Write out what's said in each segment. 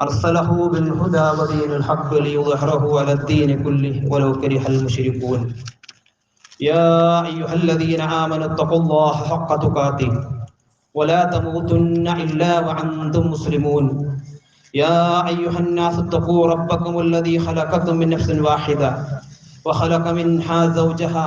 أرسله بالهدى ودين الحق ليظهره على الدين كله ولو كره المشركون. يا أيها الذين آمنوا اتقوا الله حق تقاته ولا تموتن إلا وأنتم مسلمون. يا أيها الناس اتقوا ربكم الذي خلقكم من نفس واحدة وخلق منها زوجها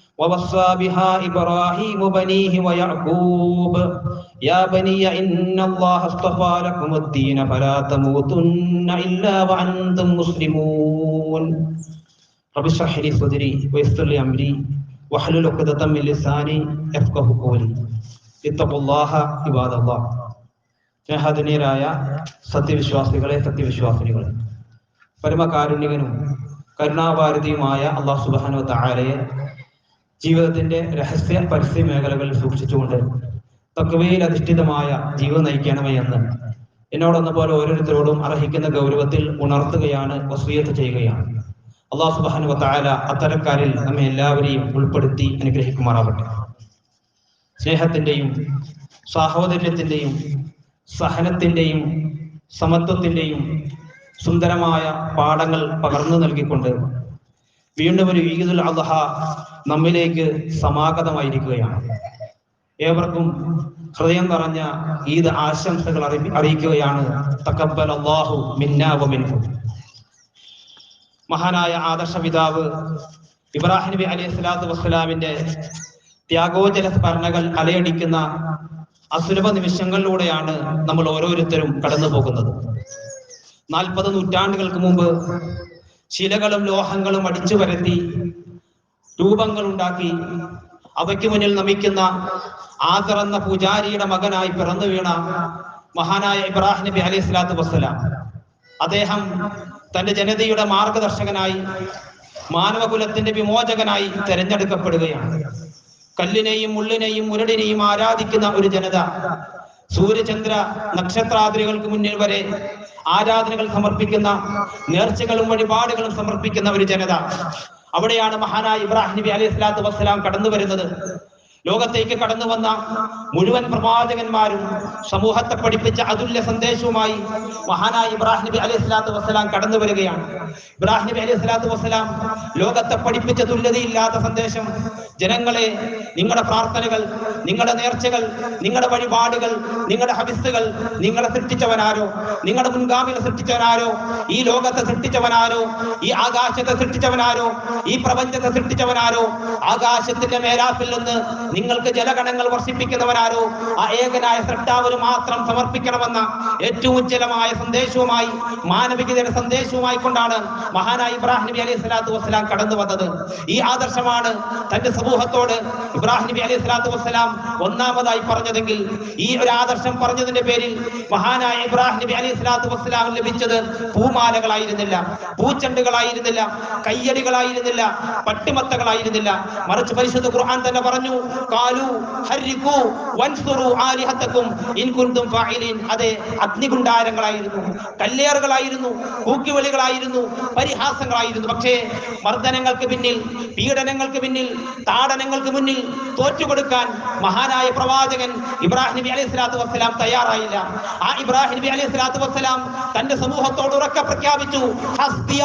ووصى بها إبراهيم بنيه ويعقوب يا بني إن الله اصطفى لكم الدين فلا تموتن إلا وأنتم مسلمون رب اشرح لي صدري ويسر لي أمري واحلل عقدة من لساني يفقه قولي اتقوا الله عباد الله സ്നേഹധനീയരായ സത്യവിശ്വാസികളെ സത്യവിശ്വാസിനികളെ പരമകാരുണ്യകനും കരുണാഭാരതിയുമായ അള്ളാഹു സുബാനു താരയെ ജീവിതത്തിന്റെ രഹസ്യ പരസ്യ മേഖലകളിൽ സൂക്ഷിച്ചുകൊണ്ട് തക്കവയിൽ അധിഷ്ഠിതമായ ജീവിതം നയിക്കണമേ എന്ന്. എന്നോടൊന്ന പോലെ ഓരോരുത്തരോടും അർഹിക്കുന്ന ഗൗരവത്തിൽ ഉണർത്തുകയാണ് വസൂയത്ത് ചെയ്യുകയാണ്. അള്ളാഹു സുബാനു താല അത്തരക്കാരിൽ നമ്മെ എല്ലാവരെയും ഉൾപ്പെടുത്തി അനുഗ്രഹിക്കുമാറാവട്ടെ. സ്നേഹത്തിന്റെയും സാഹോദര്യത്തിന്റെയും സഹനത്തിന്റെയും സമത്വത്തിന്റെയും സുന്ദരമായ പാഠങ്ങൾ പകർന്നു നൽകിക്കൊണ്ട് വീണ്ടും ഒരു ഈദുൽ അദ്ഹ നമ്മിലേക്ക് സമാഗതമായിരിക്കുകയാണ്. ഏവർക്കും ഹൃദയം നിറഞ്ഞ ഈദ് ആശംസകൾ അറി അറിയിക്കുകയാണ്. തക്കബൽ അള്ളാഹു മിന്നാവമിൻഹു മഹാനായ ആദർശ പിതാവ് ഇബ്രാഹിം നബി അലൈഹി സ്വലാത്തു വസ്സലാമിന്റെ ത്യാഗോജല സ്മരണകൾ അലയടിക്കുന്ന അസുലഭ നിമിഷങ്ങളിലൂടെയാണ് നമ്മൾ ഓരോരുത്തരും കടന്നു പോകുന്നത്. നാൽപ്പത് നൂറ്റാണ്ടുകൾക്ക് മുമ്പ് ശിലകളും ലോഹങ്ങളും അടിച്ചു വരത്തി രൂപങ്ങൾ ഉണ്ടാക്കി അവയ്ക്ക് മുന്നിൽ നമിക്കുന്ന എന്ന പൂജാരിയുടെ മകനായി പിറന്നു വീണ മഹാനായ ഇബ്രാഹിം നബി അലൈഹി സ്വലാത്തു വസ്സലാം. അദ്ദേഹം തന്റെ ജനതയുടെ മാർഗദർശകനായി മാനവകുലത്തിന്റെ വിമോചകനായി തെരഞ്ഞെടുക്കപ്പെടുകയാണ്. കല്ലിനെയും മുള്ളിനെയും മുരടിനെയും ആരാധിക്കുന്ന ഒരു ജനത സൂര്യചന്ദ്ര നക്ഷത്രാദ്രികൾക്ക് മുന്നിൽ വരെ ആരാധനകൾ സമർപ്പിക്കുന്ന നേർച്ചകളും വഴിപാടുകളും സമർപ്പിക്കുന്ന ഒരു ജനത. അവിടെയാണ് മഹാനായ ഇബ്രാഹിം നബി അലൈഹി സ്വലാത്തു വസ്സലാം കടന്നു വരുന്നത് ലോകത്തേക്ക് കടന്നു വന്ന മുഴുവൻ പ്രവാചകന്മാരും സമൂഹത്തെ പഠിപ്പിച്ച അതുല്യ സന്ദേശവുമായി മഹാനായ ഇബ്രാഹിം നബി അലൈഹി സ്വലാത്തു വസ്സലാം കടന്നു വരികയാണ്. ഇബ്രാഹിം നബി അലൈഹി സ്വലാത്തു വസ്സലാം ലോകത്തെ പഠിപ്പിച്ച തുല്യതയില്ലാത്ത സന്ദേശം. ജനങ്ങളെ നിങ്ങളുടെ പ്രാർത്ഥനകൾ നിങ്ങളുടെ നേർച്ചകൾ നിങ്ങളുടെ വഴിപാടുകൾ നിങ്ങളുടെ ഹബിസ്സുകൾ നിങ്ങളെ സൃഷ്ടിച്ചവനാരോ? നിങ്ങളുടെ മുൻഗാമികളെ സൃഷ്ടിച്ചവനാരോ? ഈ ലോകത്തെ സൃഷ്ടിച്ചവനാരോ? ഈ ആകാശത്തെ സൃഷ്ടിച്ചവനാരോ? ഈ പ്രപഞ്ചത്തെ സൃഷ്ടിച്ചവനാരോ? ആകാശത്തിന്റെ മേലാപ്പിൽ നിന്ന് നിങ്ങൾക്ക് ജലഗണങ്ങൾ വർഷിപ്പിക്കുന്നവനാരോ ആ ഏകനായ സൃഷ്ടാവിന് മാത്രം സമർപ്പിക്കണമെന്ന ഏറ്റവും ഉജ്ജ്വലമായ സന്ദേശവുമായി മാനവികതയുടെ സന്ദേശവുമായി കൊണ്ടാണ് മഹാനായ ഇബ്രാഹിം നബി അലൈഹി സ്വലാത്തു വസ്സലാം കടന്നു വന്നത്. ഈ ആദർശമാണ് തന്റെ സമൂഹത്തോട് ഇബ്രാഹിം നബി അലൈഹി സ്വലാത്തു വസ്സലാം ഒന്നാമതായി പറഞ്ഞതെങ്കിൽ ഈ ഒരു ആദർശം പറഞ്ഞതിന്റെ പേരിൽ മഹാനായ ഇബ്രാഹിം നബി അലൈഹി സ്വലാത്തു വസ്സലാം ലഭിച്ചത് പൂമാലകളായിരുന്നില്ല പൂച്ചെണ്ടുകളായിരുന്നില്ല കയ്യടികളായിരുന്നില്ല പട്ടിമത്തകളായിരുന്നില്ല. മറിച്ച് പരിശുദ്ധ ഖുർആൻ തന്നെ പറഞ്ഞു കാലു ഹരിക്കു വൻസുറു ആലിഹത്തക്കും ഇൻകുന്തും ഫായിലിൻ. അതെ അഗ്നികുണ്ടാരങ്ങളായിരുന്നു കല്ലേറുകളായിരുന്നു കൂക്കിവിളികളായിരുന്നു പരിഹാസങ്ങളായിരുന്നു. പക്ഷേ മർദ്ദനങ്ങൾക്ക് പിന്നിൽ പീഡനങ്ങൾക്ക് പിന്നിൽ താടനങ്ങൾക്ക് മുന്നിൽ തോറ്റുകൊടുക്കാൻ മഹാനായ പ്രവാചകൻ ഇബ്രാഹിം നബി അലൈഹി സ്വലാത്തു വസ്സലാം തയ്യാറായില്ല. ആ ഇബ്രാഹിം നബി അലൈഹി സ്വലാത്തു വസ്സലാം തന്റെ സമൂഹത്തോട് ഉറക്കെ പ്രഖ്യാപിച്ചു ഹസ്ബി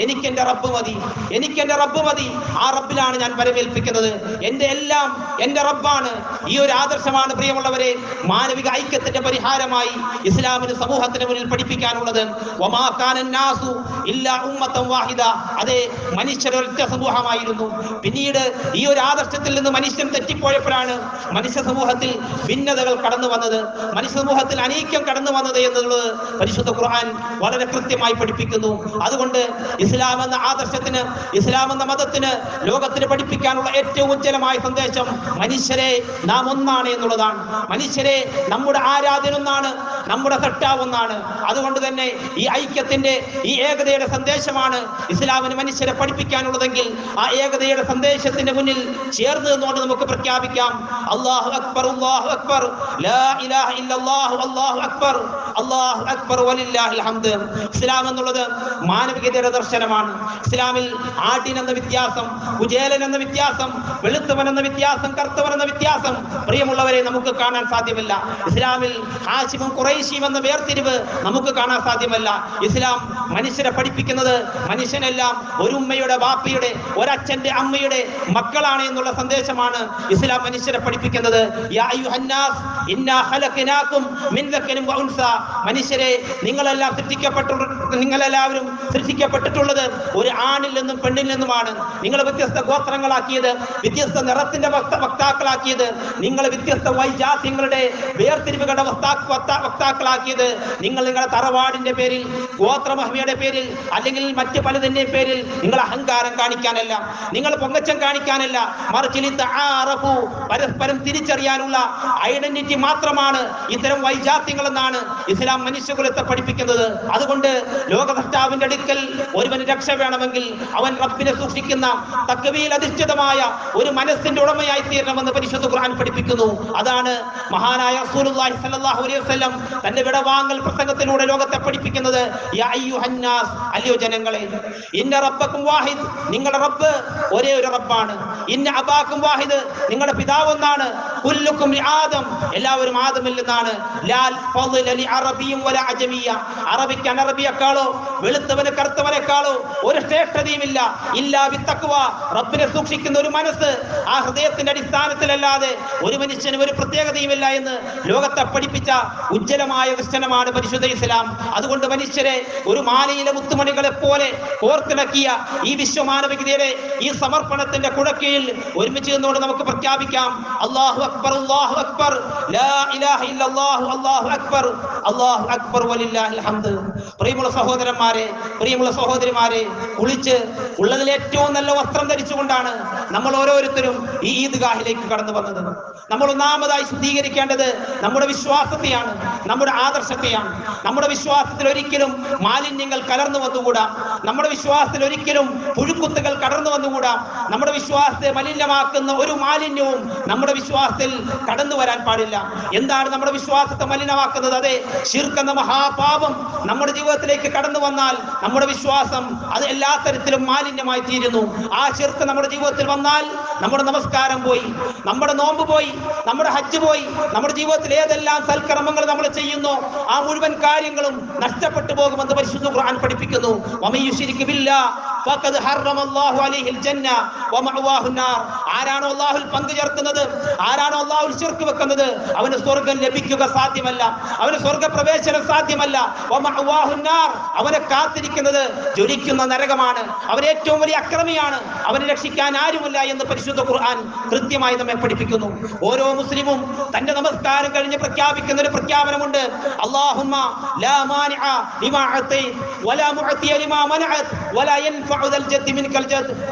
എനിക്ക് എന്റെ റബ്ബ് മതി എനിക്ക് എന്റെ റബ്ബ് മതി. ആ റബ്ബിലാണ് ഞാൻ വരവേൽപ്പിക്കുന്നത്. എന്റെ എല്ലാം എന്റെ റബ്ബാണ്. ഈ ഒരു ആദർശമാണ് പ്രിയമുള്ളവരെ മാനവിക ഐക്യത്തിന്റെ പരിഹാരമായി ഇസ്ലാമിന് സമൂഹത്തിന് മുന്നിൽ പഠിപ്പിക്കാനുള്ളത്. വാഹിദ. അതെ മനുഷ്യരൊറ്റ സമൂഹമായിരുന്നു. പിന്നീട് ഈ ഒരു ആദർശത്തിൽ നിന്ന് മനുഷ്യ മനുഷ്യൻ തെറ്റിപ്പോയപ്പോഴാണ് മനുഷ്യ സമൂഹത്തിൽ ഭിന്നതകൾ കടന്നു വന്നത്. മനുഷ്യ സമൂഹത്തിൽ അനീക്യം കടന്നു വന്നത് എന്നുള്ളത് പരിശുദ്ധ ഖുർആൻ വളരെ കൃത്യമായി പഠിപ്പിക്കുന്നു. അതുകൊണ്ട് ഇസ്ലാം എന്ന ആദർശത്തിന് ഇസ്ലാം എന്ന മതത്തിന് ലോകത്തിന് പഠിപ്പിക്കാനുള്ള ഏറ്റവും ഉജ്ജ്വലമായ സന്ദേശം മനുഷ്യരെ നാം ഒന്നാണ് എന്നുള്ളതാണ്. മനുഷ്യരെ നമ്മുടെ ആരാധന ഒന്നാണ് നമ്മുടെ കർത്താവെന്നാണ്. അതുകൊണ്ട് തന്നെ ഈ ഐക്യത്തിന്റെ ഈ ഏകതയുടെ സന്ദേശമാണ് ഇസ്ലാമിന് മനുഷ്യരെ പഠിപ്പിക്കാനുള്ളതെങ്കിൽ ആ ഏകതയുടെ സന്ദേശത്തിന്റെ മുന്നിൽ ചേർന്ന് നിന്നുകൊണ്ട് നമുക്ക് പ്രഖ്യാപിക്കാം. അല്ലാഹു അക്ബർ അല്ലാഹു അക്ബർ. ലാ ഇലാഹ ഇല്ലല്ലാഹു അല്ലാഹു അക്ബർ. അക്ബർ ഇസ്ലാം എന്നുള്ളത് മാനവികതയുടെ ദർശനമാണ്. ഇസ്ലാമിൽ ആട്ടിൻ എന്ന വ്യത്യാസം കുചേലൻ എന്ന വ്യത്യാസം വെളുത്തവൻ എന്ന വ്യത്യാസം കറുത്തവൻ എന്ന വ്യത്യാസം പ്രിയമുള്ളവരെ നമുക്ക് കാണാൻ സാധ്യമല്ല. ഇസ്ലാമിൽ ഹാഷിമും ഖുറൈശിയും എന്ന വേർതിരിവ് നമുക്ക് കാണാൻ സാധ്യമല്ല. ഇസ്ലാം മനുഷ്യരെ പഠിപ്പിക്കുന്നത് മനുഷ്യനെല്ലാം ഒരു ഉമ്മയുടെ ബാപ്പയുടെ ഒരച്ഛന്റെ അമ്മയുടെ മക്കളാണ് എന്നുള്ള സന്ദേശമാണ് ഇസ്ലാം മനുഷ്യരെ പഠിപ്പിക്കുന്നത്. മനുഷ്യരെ നിങ്ങളെല്ലാം സൃഷ്ടിക്കപ്പെട്ടു നിങ്ങളെല്ലാവരും സൃഷ്ടിക്കപ്പെട്ടിട്ടുള്ളത് ഒരു ആണിൽ നിന്നും പെണ്ണിൽ നിന്നുമാണ്. നിങ്ങൾ വ്യത്യസ്ത ഗോത്രങ്ങളാക്കിയത് വ്യത്യസ്ത നിറത്തിന്റെ വക്ത വക്താക്കളാക്കിയത്. നിങ്ങൾ വ്യത്യസ്ത വൈജാത്യങ്ങളുടെ വേർതിരിവുകളുടെ വക്താ വക്താ- വക്താക്കളാക്കിയത് നിങ്ങൾ നിങ്ങളുടെ തറവാടിന്റെ പേരിൽ ഗോത്രമഹിമയുടെ പേരിൽ അല്ലെങ്കിൽ മറ്റ് പലതിന്റെ പേരിൽ നിങ്ങൾ അഹങ്കാരം കാണിക്കാനല്ല നിങ്ങൾ പൊങ്ങച്ചം കാണിക്കാനല്ല. മറിച്ച് പരസ്പരം തിരിച്ചറിയാനുള്ള ഐഡന്റിറ്റി മാത്രമാണ് ഇത്തരം വൈജാത്യങ്ങൾ എന്നാണ് ഇസ്ലാം മനുഷ്യകുലത്തെ പഠിപ്പിക്കുന്നത്. അതുകൊണ്ട് ലോകസൃഷ്ടാവിന്റെ അടുക്കൽ ഒരുവന് രക്ഷ വേണമെങ്കിൽ അവൻ റബ്ബിനെ സൂക്ഷിക്കുന്ന തക്കവിയിൽ അധിഷ്ഠിതമായ ഒരു മനസ്സിന്റെ ഉടമയായി തീരണമെന്ന് പരിശുദ്ധ ഖുർആൻ പഠിപ്പിക്കുന്നു. അതാണ് മഹാനായ സ്വല്ലല്ലാഹു അലൈഹി വസല്ലം തന്റെ വിടവാങ്ങൽ പ്രസംഗത്തിലൂടെ ലോകത്തെ പഠിപ്പിക്കുന്നത് അല്ലയോ ജനങ്ങളെ ഇന്ന റബ്ബക്കും വാഹിദ് നിങ്ങളുടെ റബ്ബ് ഒരേ ഒരു റബ്ബാണ്. ഇന്ന അബാക്കും വാഹിദ് നിങ്ങളുടെ പിതാവ് ഒന്നാണ്. കുല്ലുക്കും ആദം. എല്ലാവരും ആദമിൽ നിന്നാണ്. ലാൽ ഫദ്ല ലി അറബിയും വല അജമിയ. അറബിക്ക് അനറബിയെക്കാളോ വെളുത്തവന് കറുത്തവനേക്കാളോ ഒരു ശ്രേഷ്ഠതയുമില്ല. ഇല്ലാ വിത്തക്കുവ റബ്ബിനെ സൂക്ഷിക്കുന്ന ഒരു മനസ്സ് ആ ഹൃദയത്തിന്റെ അടിസ്ഥാനത്തിലല്ലാതെ ഒരു മനുഷ്യന് ഒരു പ്രത്യേകതയുമില്ല എന്ന് ലോകത്തെ പഠിപ്പിച്ച ഉജ്ജ്വലമായ ദർശനമാണ് പരിശുദ്ധ ഇസ്ലാം. അതുകൊണ്ട് മനുഷ്യരെ ഒരു മാലയിലെ മുത്തുമണികളെ പോലെ കോർത്തിണക്കിയ ഈ വിശ്വമാനവികതയുടെ ഈ സമർപ്പണത്തിന്റെ കുടക്കീഴിൽ ഒരുമിച്ച് നിന്നുകൊണ്ട് നമുക്ക് പ്രഖ്യാപിക്കാം. അല്ലാഹു അക്ബർ അല്ലാഹു അക്ബർ. ലാ ഇലാഹ ഇല്ലല്ലാഹു അല്ലാഹു അക്ബർ. അല്ലാഹു അക്ബർ വലില്ലാഹിൽ ഹംദ്. പ്രിയമുള്ള സഹോദരന്മാരെ പ്രിയമുള്ള സഹോദരിമാരെ കുളിച്ച് ഉള്ളതിൽ ഏറ്റവും നല്ല വസ്ത്രം ധരിച്ചുകൊണ്ടാണ് നമ്മൾ ഓരോരുത്തരും ഈ ഈദ്ഗാഹിലേക്ക് കടന്നു വന്നത്. നമ്മൾ ഒന്നാമതായി ശുദ്ധീകരിക്കേണ്ടത് നമ്മുടെ വിശ്വാസത്തെയാണ് നമ്മുടെ ആദർശത്തെയാണ്. നമ്മുടെ വിശ്വാസത്തിൽ ഒരിക്കലും മാലിന്യങ്ങൾ കലർന്നു വന്നുകൂടാ. നമ്മുടെ വിശ്വാസത്തിൽ ഒരിക്കലും പുഴുക്കുത്തുകൾ കടർന്നു വന്നുകൂടാ. നമ്മുടെ വിശ്വാസത്തെ മലിനമാക്കുന്ന ഒരു മാലിന്യവും നമ്മുടെ വിശ്വാസത്തിൽ കടന്നു വരാൻ പാടില്ല. എന്താണ് നമ്മുടെ വിശ്വാസത്തെ മലിനമാക്കുന്നത്? അതെ ശിർക്കെന്ന മഹാപാപം നമ്മുടെ ജീവിതത്തിലേക്ക് കടന്നു വന്നാൽ നമ്മുടെ വിശ്വാസം അത് എല്ലാ തരത്തിലും മാലിന്യമായി തീരുന്നു. ആ ശിർക്ക് നമ്മുടെ ജീവിതത്തിൽ വന്നാൽ നമ്മുടെ നമസ്കാരം പോയി നമ്മുടെ നോമ്പ് പോയി നമ്മുടെ ഹജ്ജ് പോയി നമ്മുടെ ജീവിതത്തിൽ ഏതെല്ലാം സൽക്കർമ്മങ്ങൾ നമ്മൾ ചെയ്യുന്നു ആ മുഴുവൻ കാര്യങ്ങളും നഷ്ടപ്പെട്ടു പോകുമെന്ന് പരിശുദ്ധ ഖുർആൻ പഠിപ്പിക്കുന്നു. ഫഖദ് ഹറമല്ലാഹു അലൈഹിൽ ജന്ന വമഅവാഹു ആരാണോ അല്ലാഹുൽ പങ്കു ചേർക്കുന്നത് ആരാണോ അല്ലാഹുൽ ശിർക്ക് വെക്കുന്നത്? അവന് സ്വർഗം ലഭിക്കുക സാധ്യമല്ല. അവന് സ്വർഗ പ്രവേശനം സാധ്യമല്ല വമഅവാഹു നാർ. അവനെ കാത്തിരിക്കുന്നത് ജ്വലിക്കുന്ന നരകമാണ്. അവൻ ഏറ്റവും വലിയ അക്രമിയാണ്. അവനെ രക്ഷിക്കാൻ ആരുമില്ല എന്ന് പരിശുദ്ധ ഖുർആൻ കൃത്യമായി നമ്മെ പഠിപ്പിക്കുന്നു. ഓരോ മുസ്ലിമും തന്റെ നമസ്കാരം കഴിഞ്ഞ് പ്രഖ്യാപിക്കുന്ന ഒരു പ്രഖ്യാപനമുണ്ട്. അല്ലാഹുമ്മ ലാ മാനിഅ ലിമാ അത്തൈത് വലാ മുഅതിയ ലിമാ മനഅത് വലാ യൻഫഉ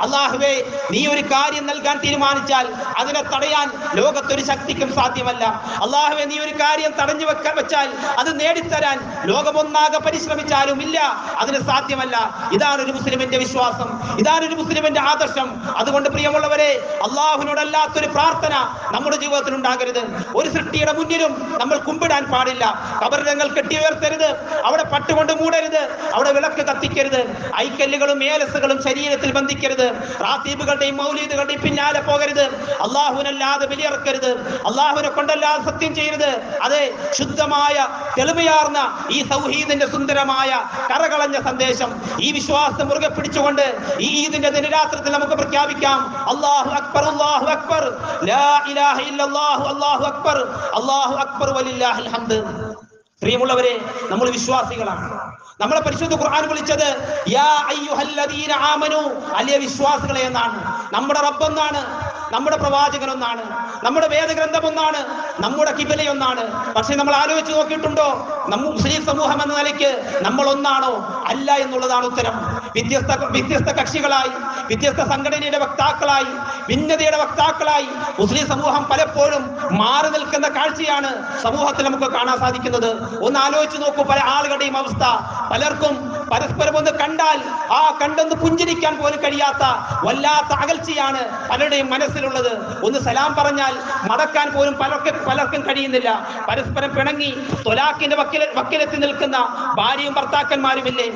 അല്ലാഹുവേ നീ ഒരു കാര്യം നൽകാൻ തീരുമാനിച്ചാൽ അതിനെ തടയാൻ ലോകത്തൊരു ശക്തിക്കും സാധ്യമല്ല. അല്ലാഹുവേ നീ ഒരു കാര്യം തടഞ്ഞു വെക്കാൻ വെച്ചാൽ അത് നേടിത്തരാൻ ലോകമൊന്നാകെ പരിശ്രമിച്ചാലും ഇല്ല അതിന് സാധ്യമല്ല. ഇതാണ് ഒരു മുസ്ലിമിന്റെ വിശ്വാസം ഇതാണ് ഒരു മുസ്ലിമിന്റെ ആദർശം. അതുകൊണ്ട് പ്രിയമുള്ളവരെ അള്ളാഹുവിനോടല്ലാത്തൊരു പ്രാർത്ഥന നമ്മുടെ ജീവിതത്തിൽ ഉണ്ടാകരുത്. ഒരു സൃഷ്ടിയുടെ മുന്നിലും നമ്മൾ കുമ്പിടാൻ പാടില്ല. കബറിടങ്ങൾ കെട്ടി ഉയർത്തരുത് അവിടെ പട്ടുകൊണ്ട് മൂടരുത് അവിടെ വിളക്ക് കത്തിക്കരുത്. ഐക്കല്ലുകളും ഏലസുകളും ശരീരത്തിൽ ബന്ധിക്കരുത്. റാസീബുകളുടെയും മൗലീദുകളുടെയും പിന്നാലെ പോകരുത്. അള്ളാഹുവിനല്ലാതെ ബലിയിറക്കരുത്. അള്ളാഹുവിനെ കൊണ്ടല്ലാതെ സത്യം ചെയ്യരുത്. അതെ ശുദ്ധമായ തെളിമയാർന്ന ഈ സൗഹീദിന്റെ സുന്ദരമായ കരകളഞ്ഞ സന്ദേശം ഈ വിശ്വാസം മുറുകെ പിടിച്ചുകൊണ്ട് ഈ ഈദിന്റെ ദിനരാത്രത്തിൽ നമുക്ക് പ്രഖ്യാപിക്കാം. അള്ളാഹു അക്ബർ അള്ളാഹു അക്ബർ. ലാ ഇലാഹ ഇല്ലല്ലാഹു അല്ലാഹു അക്ബർ. അള്ളാഹു അക്ബർ വലില്ലാഹിൽ ഹംദ്. പ്രിയമുള്ളവരെ നമ്മൾ വിശ്വാസികളാണ്. നമ്മളെ പരിശുദ്ധ ഖുർആൻ വിളിച്ചത് യാ അയ്യുഹല്ലദീന ആമനു അല്ലേ വിശ്വാസികളെ എന്നാണ്. നമ്മുടെ റബ്ബ് എന്നാണ് നമ്മുടെ പ്രവാചകൻ ഒന്നാണ് നമ്മുടെ വേദഗ്രന്ഥം ഒന്നാണ് നമ്മുടെ കിബില ഒന്നാണ്. പക്ഷെ നമ്മൾ ആലോചിച്ച് നോക്കിയിട്ടുണ്ടോ? നമ്മ മുസ്ലിം സമൂഹം എന്ന നിലയ്ക്ക് നമ്മൾ ഒന്നാണോ? അല്ല എന്നുള്ളതാണ് ഉത്തരം. വ്യത്യസ്ത വ്യത്യസ്ത കക്ഷികളായി വ്യത്യസ്ത സംഘടനയുടെ വക്താക്കളായി ഭിന്നതയുടെ വക്താക്കളായി മുസ്ലിം സമൂഹം പലപ്പോഴും മാറി നിൽക്കുന്ന കാഴ്ചയാണ് സമൂഹത്തിൽ നമുക്ക് കാണാൻ സാധിക്കുന്നത്. ഒന്ന് ആലോചിച്ച് നോക്കൂ പല ആളുകളുടെയും അവസ്ഥ. പലർക്കും പരസ്പരം ഒന്ന് കണ്ടാൽ ആ കണ്ടൊന്ന് പുഞ്ചിരിക്കാൻ പോലും കഴിയാത്ത വല്ലാത്ത അകൽച്ചയാണ് പലരുടെയും മനസ്സിലുള്ളത്. ഒന്ന് സലാം പറഞ്ഞാൽ മടക്കാൻ പോലും പലർക്കും പലർക്കും കഴിയുന്നില്ല. പരസ്പരം പിണങ്ങി തൊലാക്കിന്റെ വക്കില വക്കിലെത്തി നിൽക്കുന്ന ഭാര്യയും ഭർത്താക്കന്മാരുമില്ലേ?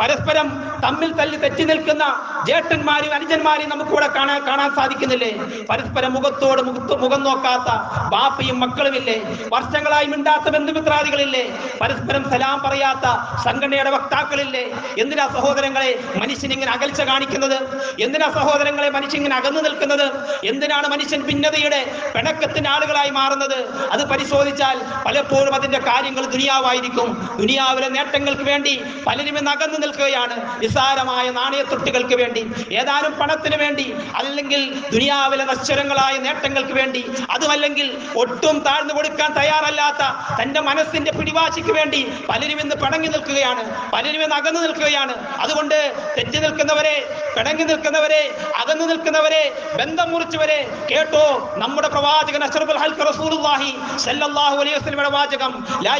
പരസ്പരം തമ്മിൽ തല്ലി തെറ്റി നിൽക്കുന്ന ജേട്ടന്മാരും അനുജന്മാരെയും നമുക്കിവിടെ കാണാൻ കാണാൻ സാധിക്കുന്നില്ലേ? പരസ്പരം മുഖത്തോട് മുഖത്ത് മുഖം നോക്കാത്ത ബാപ്പയും മക്കളുമില്ലേ? വർഷങ്ങളായി മിണ്ടാത്ത ബന്ധുമിത്രാദികളില്ലേ? പരസ്പരം സലാം പറയാത്ത സംഘടനയുടെ വക്താക്കളില്ലേ? എന്തിനാ സഹോദരങ്ങളെ മനുഷ്യൻ ഇങ്ങനെ അകൽച്ച കാണിക്കുന്നത്? എന്തിനാ സഹോദരങ്ങളെ മനുഷ്യൻ ഇങ്ങനെ അകന്നു നിൽക്കുന്നത്? എന്തിനാണ് മനുഷ്യൻ ഭിന്നതയുടെ പിണക്കത്തിന് ആളുകളായി മാറുന്നത്? അത് പരിശോധിച്ചാൽ പലപ്പോഴും അതിന്റെ കാര്യങ്ങൾ ദുനിയാവായിരിക്കും. ദുനിയാവിലെ നേട്ടങ്ങൾക്ക് വേണ്ടി പലരും ഇന്ന് അകന്നു നിൽക്കുകയാണ്. നിസ്സാരമായ നാണയത്തൊട്ടുകൾക്ക് വേണ്ടി ഏതാനും പണത്തിന് വേണ്ടി അല്ലെങ്കിൽ ദുനിയാവിലെ നശ്വരങ്ങളായ നേട്ടങ്ങൾക്ക് വേണ്ടി അതുമല്ലെങ്കിൽ ഒട്ടും താഴ്ന്നു കൊടുക്കാൻ തയ്യാറല്ലാത്ത തന്റെ മനസ്സിന്റെ പിടിവാശിക്ക് വേണ്ടി പലരും ഇന്ന് പിണങ്ങി നിൽക്കുകയാണ്. പലരും ഇന്ന് അകന്നു നിൽക്കുകയാണ്. അതുകൊണ്ട് തെറ്റി നിൽക്കുന്നവരെ പിണങ്ങി നിൽക്കുന്നവരെ അകന്നു നിൽക്കുന്നവരെ ബന്ധം മുറിച്ചവരെ കേട്ടോ. നമ്മുടെ പ്രവാചകൻ അഷറഫുൽ ഹൽക്ക് റസൂലുള്ളാഹി സല്ലല്ലാഹു അലൈഹി വസല്ലമയുടെ വാചകം ലാ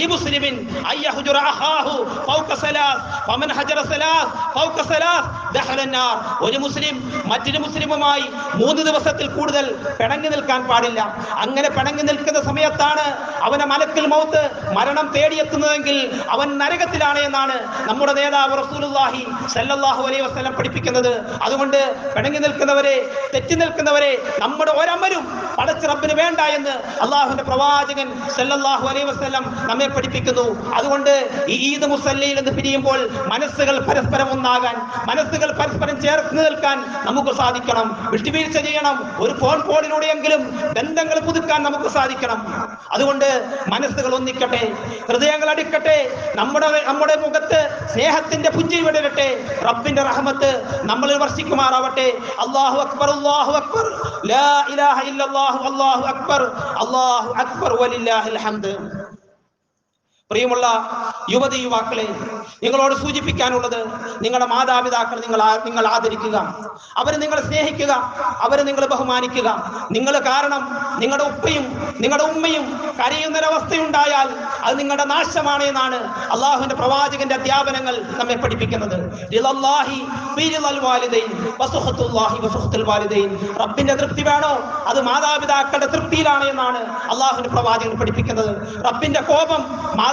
ലിമുസ്ലിമിൻ അയ്യഹുജുറ അഖാഹു ഫൗക സലാസ് ഫമൻ ഹജറ സലാസ് ഫൗക സലാസ് ദഹലന്നാർ ഒരു മുസ്ലിം മറ്റൊരു മുസ്ലിമുമായി മൂന്ന് ദിവസത്തിൽ കൂടുതൽ പിണങ്ങി നിൽക്കാൻ പാടില്ല. അങ്ങനെ പിണങ്ങി നിൽക്കുന്ന സമയത്താണ് അവനെ മലക്കിൽ മൗത്ത് മരണം തേടിയെത്തുന്നതെങ്കിൽ അവൻ നരകത്തിലാണ് എന്നാണ് നമ്മുടെ നേതാവ് റസൂലുള്ളാഹി സല്ലല്ലാഹു അലൈഹി വസല്ലം പഠിപ്പിക്കുന്നത്. അതുകൊണ്ട് പിണങ്ങി നിൽക്കുന്നവരെ തെറ്റി നിൽക്കുന്നവരെ നമ്മുടെ ഒരമരും പടച്ച റബ്ബിന് വേണ്ട എന്ന് അള്ളാഹുവിന്റെ പ്രവാചകൻ സല്ലല്ലാഹു അലൈഹി വസല്ലം നമ്മെ പഠിപ്പിക്കുന്നു. അതുകൊണ്ട് ഈ ഈദ് മുസല്ലയിൽ നിന്ന് പിരിയുമ്പോൾ മനസ്സുകൾ പരസ്പരം ഒന്നാകാൻ മനസ്സുകൾ പരസ്പരം ചേർത്ത് നിൽക്കാൻ നമുക്ക് സാധിക്കണം. വിട്ടുവീഴ്ച ചെയ്യണം. ഒരു ഫോൺ കോളിലൂടെയെങ്കിലും ബന്ധങ്ങൾ പുതുക്കാൻ നമുക്ക് സാധിക്കണം. അതുകൊണ്ട് മനസ്സുകൾ ഒന്നിക്കട്ടെ ഹൃദയങ്ങൾ അടിക്കട്ടെ നമ്മുടെ നമ്മുടെ മുഖത്ത് സ്നേഹത്തിന്റെ പുഞ്ചി വിടരട്ടെ. റബ്ബിന്റെ റഹമത്ത് നമ്മളിൽ വർഷിക്കുമാറാവട്ടെ. അള്ളാഹു അക്ബർ അള്ളാഹു അക്ബർ. ലാ ഇലാഹ ഇല്ലല്ലാഹു അല്ലാഹു അക്ബർ. അള്ളാഹു അക്ബർ വലില്ലാഹിൽ ഹംദ്. പ്രിയമുള്ള യുവതി യുവാക്കളെ നിങ്ങളോട് സൂചിപ്പിക്കാനുള്ളത് നിങ്ങളുടെ മാതാപിതാക്കൾ നിങ്ങൾ നിങ്ങൾ ആദരിക്കുക. അവരെ നിങ്ങൾ സ്നേഹിക്കുക. അവരെ നിങ്ങൾ ബഹുമാനിക്കുക. നിങ്ങൾ കാരണം നിങ്ങളുടെ ഉപ്പയും നിങ്ങളുടെ ഉമ്മയും കരയുന്നൊരവസ്ഥയുണ്ടായാൽ അത് നിങ്ങളുടെ നാശമാണ് എന്നാണ് അള്ളാഹുവിന്റെ പ്രവാചകന്റെ അധ്യാപനങ്ങൾ നമ്മെ പഠിപ്പിക്കുന്നത്. റബ്ബിന്റെ തൃപ്തി വേണോ? അത് മാതാപിതാക്കളുടെ തൃപ്തിയിലാണ് എന്നാണ് അള്ളാഹുവിന്റെ പ്രവാചകൻ പഠിപ്പിക്കുന്നത്. റബ്ബിന്റെ കോപം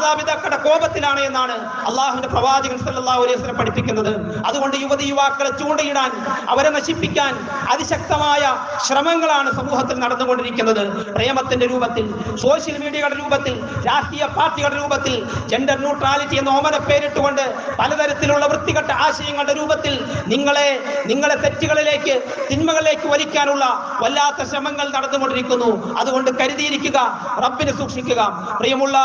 മാതാപിതാക്കളുടെ കോപത്തിലാണ് എന്നാണ് അള്ളാഹുവിന്റെ പ്രവാചകൻ സല്ലല്ലാഹു അലൈഹി വസല്ലം പഠിപ്പിക്കുന്നത്. അതുകൊണ്ട് യുവതി യുവാക്കളെ ചൂണ്ടയിടാൻ അവരെ നശിപ്പിക്കാൻ അതിശക്തമായ ശ്രമങ്ങളാണ് സമൂഹത്തിൽ നടന്നുകൊണ്ടിരിക്കുന്നത്. പ്രേമത്തിന്റെ രൂപത്തിൽ സോഷ്യൽ മീഡിയയുടെ രൂപത്തിൽ രാഷ്ട്രീയ പാർട്ടികളുടെ രൂപത്തിൽ ജെൻഡർ ന്യൂട്രാലിറ്റി എന്ന ഓമന പേരിട്ടുകൊണ്ട് പലതരത്തിലുള്ള വൃത്തികെട്ട ആശയങ്ങളുടെ രൂപത്തിൽ നിങ്ങളെ നിങ്ങളെ തെറ്റുകളിലേക്ക് തിന്മകളിലേക്ക് വലിക്കാനുള്ള വല്ലാത്ത ശ്രമങ്ങൾ നടന്നുകൊണ്ടിരിക്കുന്നു. അതുകൊണ്ട് കരുതിയിരിക്കുക റബ്ബിനെ സൂക്ഷിക്കുക. പ്രിയമുള്ള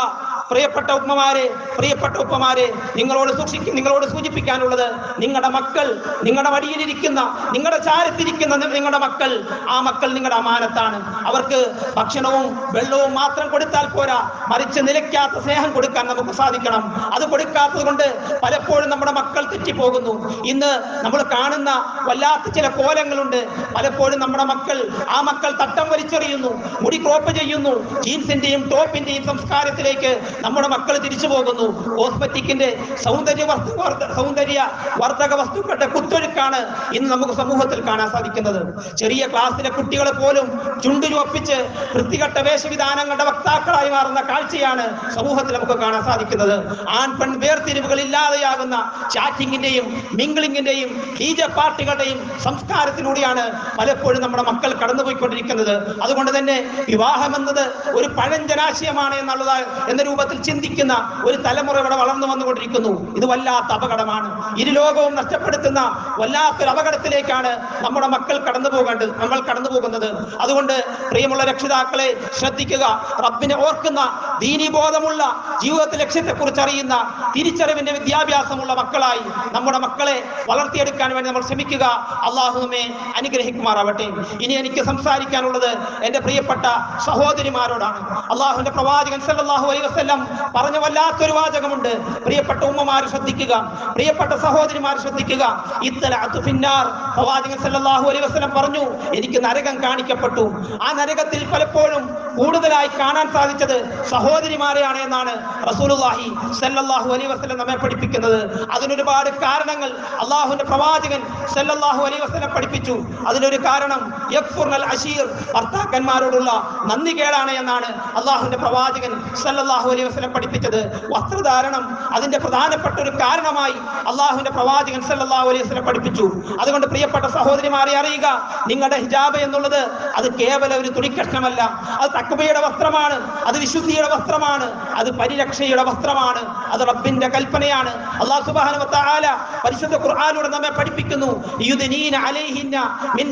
പ്രിയപ്പെട്ട ഉപ്പമാരെ പ്രിയപ്പെട്ട ഉപ്പമാരെ നിങ്ങളോട് സൂക്ഷിക്കും നിങ്ങളോട് സൂചിപ്പിക്കാനുള്ളത് നിങ്ങളുടെ മക്കൾ നിങ്ങളുടെ വടിയിലിരിക്കുന്ന നിങ്ങളുടെ ചാരത്തിരിക്കുന്ന നിങ്ങളുടെ മക്കൾ ആ മക്കൾ നിങ്ങളുടെ അമാനത്താണ്. അവർക്ക് ഭക്ഷണവും വെള്ളവും മാത്രം കൊടുത്താൽ പോരാ. മറിച്ച് നിലയ്ക്കാത്ത സ്നേഹം കൊടുക്കാൻ നമുക്ക് സാധിക്കണം. അത് കൊടുക്കാത്തത് കൊണ്ട് പലപ്പോഴും നമ്മുടെ മക്കൾ തെറ്റിപ്പോകുന്നു. ഇന്ന് നമ്മൾ കാണുന്ന വല്ലാത്ത ചില കോലങ്ങളുണ്ട്. പലപ്പോഴും നമ്മുടെ മക്കൾ ആ മക്കൾ തട്ടം വലിച്ചെറിയുന്നു മുടി ക്രോപ്പ് ചെയ്യുന്നു. ജീൻസിന്റെയും ടോപ്പിന്റെയും സംസ്കാരത്തിലേക്ക് നമ്മുടെ മക്കൾ തിരിച്ചു പോകുന്നു. കോസ്മെറ്റിക്കിന്റെ സൗന്ദര്യ സൗന്ദര്യ വർദ്ധക വസ്തുക്കളുടെ കുത്തൊഴുക്കാണ് ഇന്ന് നമുക്ക് സമൂഹത്തിൽ കാണാൻ സാധിക്കുന്നത്. ചെറിയ ക്ലാസ്സിലെ കുട്ടികളെ പോലും ചുണ്ടു ചുവപ്പിച്ച് വൃത്തികെട്ട വേഷവിധാനങ്ങളുടെ വക്താക്കളായി മാറുന്ന കാഴ്ചയാണ് സമൂഹത്തിൽ നമുക്ക് കാണാൻ സാധിക്കുന്നത്. ആൺ പെൺ വേർതിരിവുകൾ ഇല്ലാതെയാകുന്ന ചാറ്റിങ്ങിന്റെയും മിംഗ്ലിങ്ങിന്റെയും ഡി പാർട്ടികളുടെയും സംസ്കാരത്തിലൂടെയാണ് പലപ്പോഴും നമ്മുടെ മക്കൾ കടന്നുപോയിക്കൊണ്ടിരിക്കുന്നത്. അതുകൊണ്ട് തന്നെ വിവാഹം എന്നത് ഒരു പഴഞ്ചനാശയമാണ് എന്നുള്ളത് എന്ന രൂപത്തിൽ രൂപത്തിൽ ചിന്തിക്കുന്ന ഒരു തലമുറ ഇവിടെ വളർന്നു വന്നുകൊണ്ടിരിക്കുന്നു. ഇത് വല്ലാത്ത അപകടമാണ്. ഇരു ലോകവും നഷ്ടപ്പെടുത്തുന്ന വല്ലാത്തൊരു അപകടത്തിലേക്കാണ് നമ്മുടെ മക്കൾ കടന്നു പോകേണ്ടത് നമ്മൾ കടന്നു പോകുന്നത്. അതുകൊണ്ട് പ്രിയമുള്ള രക്ഷിതാക്കളെ ശ്രദ്ധിക്കുക. റബ്ബിനെ ഓർക്കുന്ന ദീനീബോധമുള്ള ജീവിതത്തെ ലക്ഷ്യത്തെക്കുറിച്ച് അറിയുന്ന തിരിച്ചറിവിന്റെ വിദ്യാഭ്യാസമുള്ള മക്കളായി നമ്മുടെ മക്കളെ വളർത്തിയെടുക്കാൻ വേണ്ടി നമ്മൾ ശ്രമിക്കുക. അള്ളാഹുമെ അനുഗ്രഹിക്കുമാറാവട്ടെ. ഇനി എനിക്ക് സംസാരിക്കാനുള്ളത് എന്റെ പ്രിയപ്പെട്ട സഹോദരിമാരോടാണ്. അള്ളാഹുവിന്റെ പ്രവാചകൻ സല്ലല്ലാഹു അലൈഹി വസല്ലം പറഞ്ഞ വല്ലാത്തൊരു വാചകമുണ്ട്. പ്രിയപ്പെട്ട ഉമ്മമാർ ശ്രദ്ധിക്കുക. പ്രിയപ്പെട്ട സഹോദരിമാർ ശ്രദ്ധിക്കുക. പ്രവാചകൻ സല്ലല്ലാഹു അലൈഹി വസല്ലം പറഞ്ഞു എനിക്ക് നരകം കാണിക്കപ്പെട്ടു. ആ നരകത്തിൽ പലപ്പോഴും കൂടുതലായി കാണാൻ സാധിച്ചത് സഹോദരിമാരെയാണ് എന്നാണ് റസൂലുള്ളാഹി സല്ലല്ലാഹു അലൈഹി വസല്ലം നമ്മെ പഠിപ്പിക്കുന്നത്. അതിനൊരുപാട് കാരണങ്ങൾ അള്ളാഹുവിന്റെ പ്രവാചകൻ സല്ലല്ലാഹു അലൈഹി വസല്ലം പഠിപ്പിച്ചു. അതിനൊരു കാരണം അശീർ ഭർത്താക്കന്മാരോടുള്ള നന്ദി കേടാണ് എന്നാണ് അള്ളാഹുവിന്റെ പ്രവാചകൻ സല്ലല്ലാഹു അലൈഹി വസല്ലം പഠിപ്പിച്ചത് വസ്ത്രധാരണം അതിന്റെ പ്രധാനപ്പെട്ട ഒരു കാരണമായി അള്ളാഹുവിന്റെ പ്രവാചകൻ സല്ലല്ലാഹു അലൈഹി വസ്ലം പഠിപ്പിച്ചു. അതുകൊണ്ട് പ്രിയപ്പെട്ട സഹോദരിമാരെ അറിയുക നിങ്ങളുടെ ഹിജാബ് എന്നുള്ളത് അത് കേവല ഒരു തുണിക്കഷ്ണമല്ല. അത് തക്വയുടെ വസ്ത്രമാണ് അത് വിശുദ്ധിയുടെ വസ്ത്രമാണ് അത് പരിരക്ഷയുടെ വസ്ത്രമാണ് അത് റബ്ബിന്റെ കൽപ്പനയാണ്. അള്ളാഹു സുബാന പരിശുദ്ധ ഖുർആാനോട് നമ്മെ പഠിപ്പിക്കുന്നു. മിൻ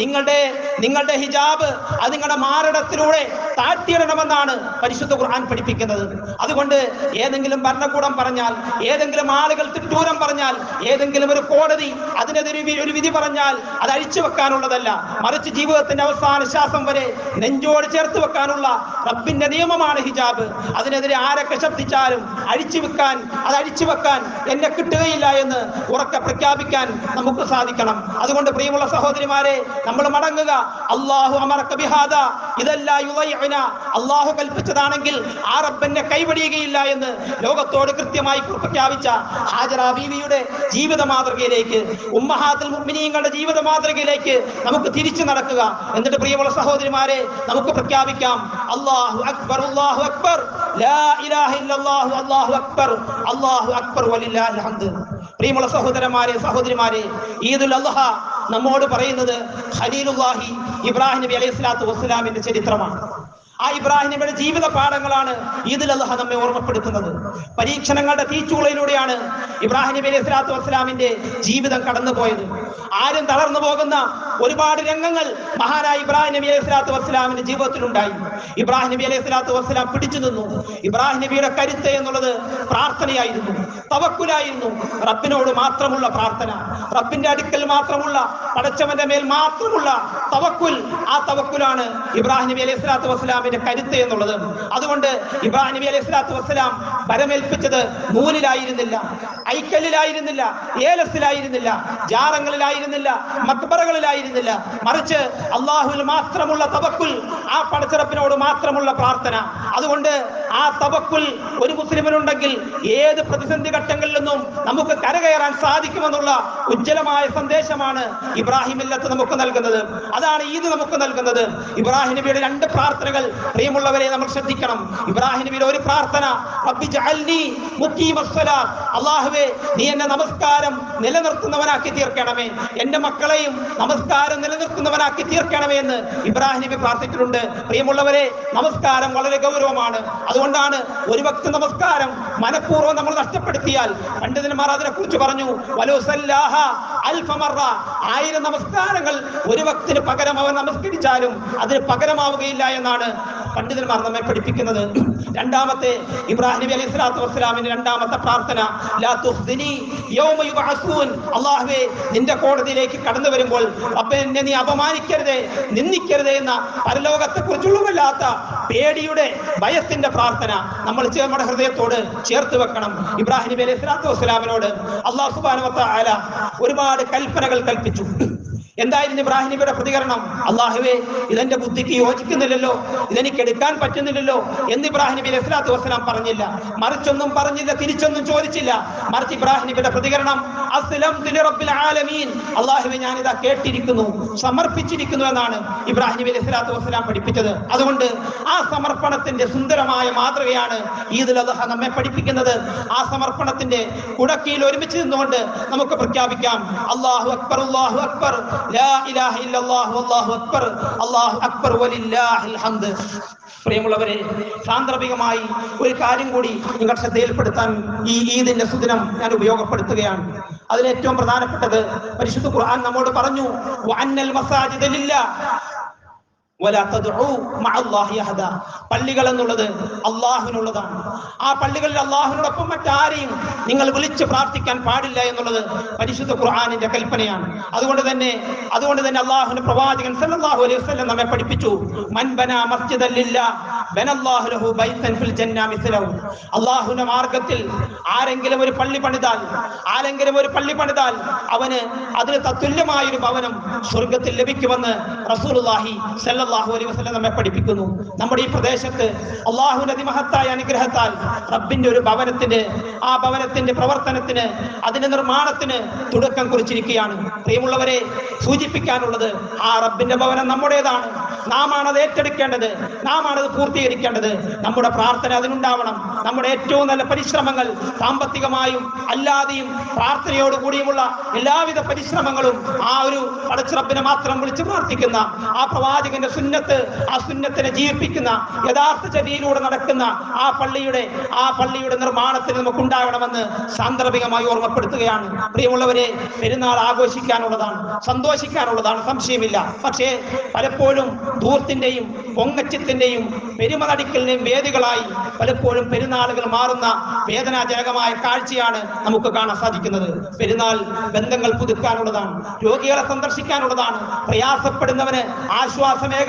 നിങ്ങളുടെ നിങ്ങളുടെ ഹിജാബ് അത് നിങ്ങളുടെ മാരടത്തിലൂടെ താഴ്ത്തിയിടണമെന്നാണ് പരിശുദ്ധ ഖുർആൻ പഠിപ്പിക്കുന്നത്. അതുകൊണ്ട് ഏതെങ്കിലും ഭരണകൂടം പറഞ്ഞാൽ ഏതെങ്കിലും ആളുകൾ തിട്ടൂരം പറഞ്ഞാൽ ഏതെങ്കിലും ഒരു കോടതി അതിനെതിരെ ഒരു വിധി പറഞ്ഞാൽ അത് അഴിച്ചു വെക്കാനുള്ളതല്ല. മറിച്ച് ജീവിതത്തിന്റെ അവസാന ശ്വാസം വരെ നെഞ്ചോട് ചേർത്ത് വെക്കാനുള്ള റബ്ബിന്റെ നിയമമാണ് ഹിജാബ്. അതിനെതിരെ ആരൊക്കെ ശബ്ദിച്ചാലും അഴിച്ചു വെക്കാൻ അത് അഴിച്ചു വെക്കാൻ എന്നെ കിട്ടുകയില്ല എന്ന് ഉറക്കെ പ്രഖ്യാപിക്കാൻ നമുക്ക് സാധിക്കണം. അതുകൊണ്ട് പ്രിയമുള്ള സഹോദരിമാരെ നമ്മൾ മടങ്ങുക. അള്ളാഹു അമറക്ക ബിഹാദ. ഇതല്ല യുളയ്യന അള്ളാഹു കൽപ്പിച്ചതാണെങ്കിൽ ആ റബ്ബന്റെ കൈവടിയുകയില്ല എന്ന് ലോകത്തോട് കൃത്യമായി പ്രഖ്യാപിച്ച ഹാജറ ബീവിയുടെ ജീവിത മാതൃകയിലേക്ക് ഉമ്മഹാത്തിൽ മുഅ്മിനീങ്ങളുടെ ജീവിത മാതൃകയിലേക്ക് നമുക്ക് തിരിച്ചു നടക്കുക. എന്നിട്ട് പ്രിയമുള്ള സഹോദരിമാരെ നമുക്ക് പ്രഖ്യാപിക്കാം. അള്ളാഹു അക്ബർ അള്ളാഹു അക്ബർ. ലാ ഇലാഹ ഇല്ലല്ലാഹു അക്ബർ. അക്ബർ പ്രിയമുള്ള സഹോദരന്മാരെ സഹോദരിമാരെ ഈദുൽ അള്ളഹ നമ്മോട് പറയുന്നത് ഖലീലുല്ലാഹി ഇബ്രാഹിം നബി അലൈഹി സ്വലാത്തു വസ്സലാമിന്റെ ചരിത്രമാണ്. ആ ഇബ്രാഹിം നബിയുടെ ജീവിത പാഠങ്ങളാണ് ഈദുൽ അദ്ഹ നമ്മെ ഓർമ്മപ്പെടുത്തുന്നത്. പരീക്ഷണങ്ങളുടെ തീച്ചൂളയിലൂടെയാണ് ഇബ്രാഹിം നബി അലൈഹി സ്വലാത്തു വസ്സലാമിന്റെ ജീവിതം കടന്നുപോയത്. ആരും തളർന്നു പോകുന്ന ഒരുപാട് രംഗങ്ങൾ മഹാനായ ഇബ്രാഹിം നബി അലൈഹി സ്വലാത്തു വസ്സലാമിന്റെ ജീവിതത്തിലുണ്ടായി. ഇബ്രാഹിം നബി അലൈഹി സ്വലാത്തു വസ്സലാം പിടിച്ചു നിന്നു. ഇബ്രാഹിം നബിയുടെ കരുത്ത് എന്നുള്ളത് പ്രാർത്ഥനയായിരുന്നു. തവക്കുലായിരുന്നു. റബ്ബിനോട് മാത്രമുള്ള പ്രാർത്ഥന. റബ്ബിന്റെ അടുക്കൽ മാത്രമുള്ള പടച്ചവന്റെ മേൽ മാത്രമുള്ള തവക്കുൽ. ആ തവക്കുലാണ് ഇബ്രാഹിം നബി അലൈഹി സ്വലാത്തു വസ്സലാമിന്റെ കരുത്ത് എന്നുള്ളത്. അതുകൊണ്ട് ഇബ്രാഹിം നബി അലൈഹി സ്വലാത്തു വസ്സലാം വരമേൽപ്പിച്ചത് നൂലിലായിരുന്നില്ല ഐക്കല്ലിലായിരുന്നില്ല ഏലസിലായിരുന്നില്ല ജാറങ്ങളിലായിരുന്നില്ല മക്ബറകളിലായിരുന്നില്ല. മറിച്ച് അള്ളാഹുവിൽ മാത്രമുള്ള തവക്കുൽ ആ പടച്ചിറപ്പിനോട് മാത്രമുള്ള പ്രാർത്ഥന. അതുകൊണ്ട് ആ തവക്കുൽ ഒരു മുസ്ലിമിനുണ്ടെങ്കിൽ ഏത് പ്രതിസന്ധി ഘട്ടങ്ങളിൽ നിന്നും നമുക്ക് കരകയറാൻ സാധിക്കുമെന്നുള്ള ഉജ്ജ്വലമായ സന്ദേശമാണ് ഇബ്രാഹിം ഇല്ലത്ത് നമുക്ക് നൽകുന്നത്. അതാണ് ഈദ് നമുക്ക് നൽകുന്നത്. ഇബ്രാഹിം നബിയുടെ രണ്ട് പ്രാർത്ഥനകൾ പ്രിയമുള്ളവരെ നമ്മൾ ശ്രദ്ധിക്കണം. ഇബ്രാഹിം നബിയുടെ ഒരു പ്രാർത്ഥന അള്ളാഹുവേ നീ എന്നെ നമസ്കാരം നിലനിർത്തുന്നവനാക്കി തീർക്കണമേ എന്റെ മക്കളെയും നമസ്കാരം നിലനിർത്തുന്നവനാക്കി തീർക്കണമേ എന്ന് ഇബ്രാഹിം നബി പ്രാർത്ഥിച്ചിട്ടുണ്ട്. പ്രിയമുള്ളവരെ നമസ്കാരം വളരെ ഗൗരവമാണ്. അതുകൊണ്ടാണ് ഒരു ഭക്തി നമസ്കാരം മനഃപൂർവം നമ്മൾ നഷ്ടപ്പെടുത്തിയാൽ പണ്ഡിതന്മാർ അതിനെ കുറിച്ച് പറഞ്ഞു വലോസല്ലാഹ അൽഫമറ ആയിരം നമസ്കാരങ്ങൾ ഒരു ഭക്തിന് പകരം അവൻ നമസ്കരിച്ചാലും അതിന് പകരമാവുകയില്ല എന്നാണ് പണ്ഡിതന്മാർ നമ്മെ പഠിപ്പിക്കുന്നത്. രണ്ടാമത്തെ ഇബ്രാഹിം നബി അലൈഹി സ്വലാത്തു വസ്സലാമിന്റെ രണ്ടാമത്തെ പ്രാർത്ഥന അല്ലാഹുവേ നിന്റെ കോടതിയിലേക്ക് കടന്നു വരുമ്പോൾ അപ്പൊ എന്നെ നീ അപമാനിക്കരുതേ നിന്ദിക്കരുതേ എന്ന പരലോകത്തെ കുറിച്ചുള്ള വല്ലാത്ത പേടിയുടെ ഭയത്തിന്റെ പ്രാർത്ഥന നമ്മൾ നമ്മുടെ ഹൃദയത്തോട് ചേർത്ത് വെക്കണം. ഇബ്രാഹിം നബി അലൈഹി സ്വലാത്തു വസ്സലാമിനോട് അള്ളാഹു വ തആല ഒരുപാട് കൽപ്പനകൾ കൽപ്പിച്ചു. എന്തായിരുന്നു ഇബ്രാഹിം നബിയുടെ പ്രതികരണം? അള്ളാഹുവേ ഇതെന്റെ ബുദ്ധിക്ക് യോജിക്കുന്നില്ലല്ലോ ഇതെനിക്ക് എടുക്കാൻ പറ്റുന്നില്ലല്ലോ എന്ന് ഇബ്രാഹിം നബി അലൈഹി സ്വലാത്തു വസ്സലാം പറഞ്ഞില്ല. മറിച്ചൊന്നും പറഞ്ഞില്ല തിരിച്ചൊന്നും ചോദിച്ചില്ല. മറിച്ച് ഇബ്രാഹിം നബിയുടെ പ്രതികരണം ലിറബ്ബിൽ ആലമീൻ. അള്ളാഹുവെ ഞാൻ ഇതാ കേട്ടിരിക്കുന്നു സമർപ്പിച്ചിരിക്കുന്നു എന്നാണ് ഇബ്രാഹിം നബി അലൈഹി സ്വലാത്തു വസ്സലാം പഠിപ്പിച്ചത്. അതുകൊണ്ട് ആ സമർപ്പണത്തിന്റെ സുന്ദരമായ മാതൃകയാണ് ഈദുൽ അദ്ഹ നമ്മെ പഠിപ്പിക്കുന്നത്. ആ സമർപ്പണത്തിന്റെ കുടക്കിയിൽ ഒരുമിച്ച് നിന്നുകൊണ്ട് നമുക്ക് പ്രഖ്യാപിക്കാം. അള്ളാഹു അക്ബർ അള്ളാഹു അക്ബർ. ഇലാഹ ഇല്ലല്ലാഹു അല്ലാഹു അക്ബർ. അല്ലാഹു അക്ബർ പ്രിയമുള്ളവരെ സാന്ദർഭികമായി ഒരു കാര്യം കൂടി നിങ്ങളുടെ ശ്രദ്ധയിൽപ്പെടുത്താൻ ഈ ഈദിന്റെ സുദിനം ഞാൻ ഉപയോഗപ്പെടുത്തുകയാണ്. അതിൽ ഏറ്റവും പ്രധാനപ്പെട്ടത് പരിശുദ്ധ ഖുർആൻ നമ്മോട് പറഞ്ഞു വഅന്നൽ മസാജിദ പള്ളികൾ എന്നുള്ളത് അള്ളാഹുവിനുള്ളതാണ് ആ പള്ളികളിൽ അള്ളാഹുവിനോടൊപ്പം മറ്റാരെയും നിങ്ങൾ വിളിച്ച് പ്രാർത്ഥിക്കാൻ പാടില്ല എന്നുള്ളത് പരിശുദ്ധ ഖുർആാനിന്റെ കൽപ്പനയാണ്. അതുകൊണ്ട് തന്നെ അതുകൊണ്ട് തന്നെ അള്ളാഹുവിന്റെ പ്രവാചകൻ സല്ലല്ലാഹു അലൈഹി വസല്ലം നമ്മെ പഠിപ്പിച്ചു. മൻബന ലഹു ബൈതൻ ഫിൽ ജന്ന മാർഗത്തിൽ ആരെങ്കിലും ഒരു പള്ളി പണിതാൽ ആരെങ്കിലും ഒരു പള്ളി പണിതാൽ അവന് അതിന് തത്തുല്യമായ ഒരു ഭവനം സ്വർഗത്തിൽ ലഭിക്കുമെന്ന് റസൂലുള്ളാഹി അലൈഹി വസ്ലം നമ്മെ പഠിപ്പിക്കുന്നു. നമ്മുടെ ഈ പ്രദേശത്ത് അള്ളാഹുവിന്റെ അതിമഹത്തായ അനുഗ്രഹത്താൽ റബ്ബിന്റെ ഒരു ഭവനത്തിന് ആ ഭവനത്തിന്റെ പ്രവർത്തനത്തിന് അതിന്റെ നിർമ്മാണത്തിന് തുടക്കം കുറിച്ചിരിക്കുകയാണ്. പ്രിയമുള്ളവരെ സൂചിപ്പിക്കാനുള്ളത് ആ റബ്ബിന്റെ ഭവനം നമ്മുടേതാണ്. നാം ആണ് അത് ഏറ്റെടുക്കേണ്ടത് നാം ആണ് അത് പൂർത്തീകരിക്കേണ്ടത്. നമ്മുടെ പ്രാർത്ഥന അതിനുണ്ടാവണം. നമ്മുടെ ഏറ്റവും നല്ല പരിശ്രമങ്ങൾ സാമ്പത്തികമായും അല്ലാതെയും പ്രാർത്ഥനയോടുകൂടിയുമുള്ള എല്ലാവിധ പരിശ്രമങ്ങളും ആ ഒരു പടച്ചിറപ്പിനെ മാത്രം വിളിച്ച് പ്രാർത്ഥിക്കുന്ന ആ പ്രവാചകന്റെ സുന്നത്ത് ആ സുന്നത്തിനെ ജീവിപ്പിക്കുന്ന യഥാർത്ഥ ചതിയിലൂടെ നടക്കുന്ന ആ പള്ളിയുടെ ആ പള്ളിയുടെ നിർമ്മാണത്തിന് നമുക്ക് ഉണ്ടാകണമെന്ന് സാന്ദർഭികമായി ഓർമ്മപ്പെടുത്തുകയാണ്. പ്രിയമുള്ളവരെ പെരുന്നാൾ ആഘോഷിക്കാനുള്ളതാണ് സന്തോഷിക്കാനുള്ളതാണ് സംശയമില്ല. പക്ഷേ പലപ്പോഴും ധൂർത്തിന്റെയും പൊങ്ങച്ചത്തിന്റെയും പെരുമനടിക്കലിന്റെയും വേദികളായി പലപ്പോഴും പെരുന്നാളുകൾ മാറുന്ന വേദനാജനകമായ കാഴ്ചയാണ് നമുക്ക് കാണാൻ സാധിക്കുന്നത്. പെരുന്നാൾ ബന്ധങ്ങൾ പുതുക്കാനുള്ളതാണ് രോഗികളെ സന്ദർശിക്കാനുള്ളതാണ് പ്രയാസപ്പെടുന്നവന്